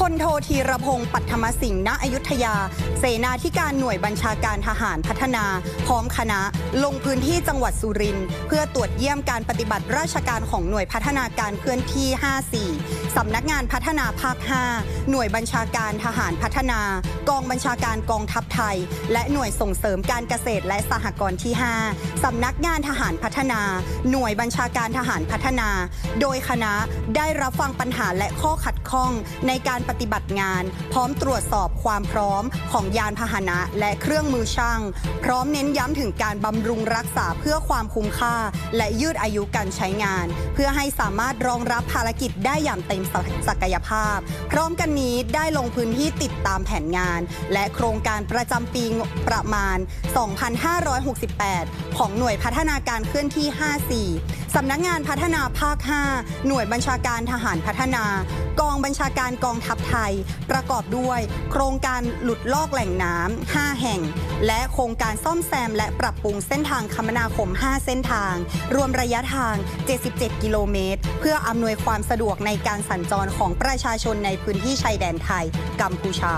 พลโทธีรพงศ์ปัทมสิงห์ณอยุธยา เสนาธิการหน่วยบัญชาการทหารพัฒนา พร้อมคณะ ลงพื้นที่จังหวัดสุรินทร์เพื่อตรวจเยี่ยมการปฏิบัติราชการของหน่วยพัฒนาการเคลื่อนที่ 54 สำนักงานพัฒนาภาค 5 หน่วยบัญชาการทหารพัฒนา กองบัญชาการกองทัพไทย และหน่วยส่งเสริมการเกษตรและสหกรณ์ที่ 5 สำนักงานทหารพัฒนา หน่วยบัญชาการทหารพัฒนา โดยคณะได้รับฟังปัญหาและข้อขัดข้องในการปฏิฏิบัติงาน พร้อมตรวจสอบความพร้อมของยานพาหนะและเครื่องมือช่าง พร้อมเน้นย้ำถึงการบำรุงรักษาเพื่อความคุ้มค่า และยืดอายุการใช้งาน เพื่อให้สามารถรองรับภารกิจได้อย่างเต็มศักยภาพ พร้อมกันนี้ได้ลงพื้นที่ติดตามแผนงาน และโครงการประจำปีประมาณ 2,568 ของหน่วยพัฒนาการเคลื่อนที่ 54สำนักงานพัฒนาภาค 5 หน่วยบัญชาการทหารพัฒนา กองบัญชาการกองทัพไทย ประกอบด้วย โครงการหลุดลอกแหล่งน้ำ5แห่ง และโครงการซ่อมแซมและปรับปรุงเส้นทางคมนาคม 5 เส้นทาง รวมระยะทาง 77 กิโลเมตร เพื่ออำนวยความสะดวกในการสัญจรของประชาชนในพื้นที่ชายแดนไทย กัมพูชา